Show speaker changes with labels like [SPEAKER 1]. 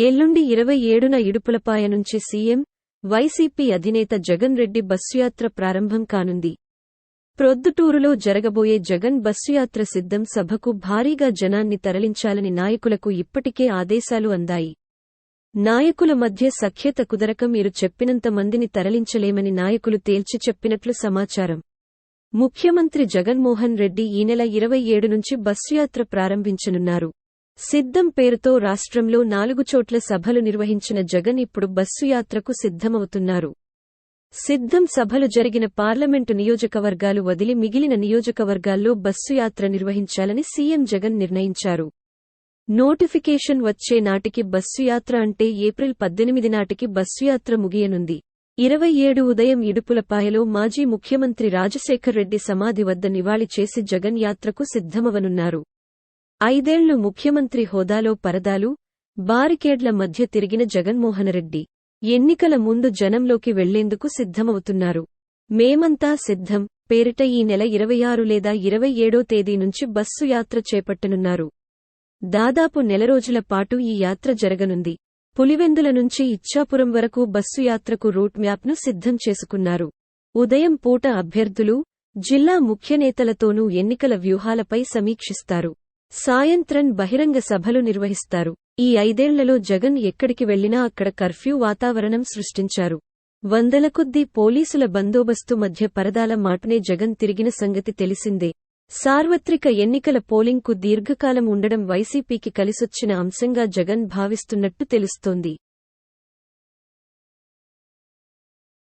[SPEAKER 1] ఎల్లుండి ఇరవై ఏడున ఇడుపులపాయ నుంచి సీఎం వైసీపీ అధినేత జగన్ రెడ్డి బస్సుయాత్ర ప్రారంభం కానుంది. ప్రొద్దుటూరులో జరగబోయే జగన్ బస్సుయాత్ర సిద్ధం సభకు భారీగా జనాన్ని తరలించాలని నాయకులకు ఇప్పటికే ఆదేశాలు అందాయి. నాయకుల మధ్య సఖ్యత కుదరక మీరు చెప్పినంత మందిని తరలించలేమని నాయకులు తేల్చి చెప్పినట్లు సమాచారం. ముఖ్యమంత్రి జగన్మోహన్ రెడ్డి ఈ నెల ఇరవై ఏడు నుంచి బస్సుయాత్ర ప్రారంభించనున్నారు. సిద్ధం పేరుతో రాష్ట్రంలో నాలుగు చోట్ల సభలు నిర్వహించిన జగన్ ఇప్పుడు బస్సు యాత్రకు సిద్ధమవుతున్నారు. సిద్ధం సభలు జరిగిన పార్లమెంటు నియోజకవర్గాలు వదిలి మిగిలిన నియోజకవర్గాల్లో బస్సు యాత్ర నిర్వహించాలని సీఎం జగన్ నిర్ణయించారు. నోటిఫికేషన్ వచ్చే నాటికి బస్సు యాత్ర అంటే ఏప్రిల్ పద్దెనిమిది నాటికి బస్సు యాత్ర ముగియనుంది. ఇరవై ఏడు ఉదయం ఇడుపులపాయలో మాజీ ముఖ్యమంత్రి రాజశేఖర్ రెడ్డి సమాధి వద్ద నివాళి చేసి జగన్ యాత్రకు సిద్ధమవనున్నారు. ఐదేళ్ళు ముఖ్యమంత్రి హోదాలో పరదాలు బారికేడ్ల మధ్య తిరిగిన జగన్మోహనరెడ్డి ఎన్నికల ముందు జనంలోకి వెళ్ళేందుకు సిద్ధమవుతున్నారు. మేమంతా సిద్ధం పేరిట ఈ నెల ఇరవై ఆరు లేదా ఇరవై ఏడో తేదీ నుంచి బస్సు యాత్ర చేపట్టనున్నారు. దాదాపు నెల రోజుల పాటు ఈ యాత్ర జరగనుంది. పులివెందుల నుంచి ఇచ్చాపురం వరకు బస్సు యాత్రకు రూట్ మ్యాప్ను సిద్ధం చేసుకున్నారు. ఉదయం పూట అభ్యర్థులు జిల్లా ముఖ్యనేతలతోనూ ఎన్నికల వ్యూహాలపై సమీక్షిస్తారు. సాయంత్రం బహిరంగ సభలు నిర్వహిస్తారు. ఈ ఐదేళ్ళలో జగన్ ఎక్కడికి వెళ్ళినా అక్కడ కర్ఫ్యూ వాతావరణం సృష్టించారు. వందల కొద్దీ పోలీసుల బందోబస్తు మధ్య పరదాల మాటనే జగన్ తిరిగిన సంగతి తెలిసిందే. సార్వత్రిక ఎన్నికల పోలింగ్కు దీర్ఘకాలం ఉండడం వైసీపీకి కలిసొచ్చిన అంశంగా జగన్ భావిస్తున్నట్టు తెలుస్తోంది.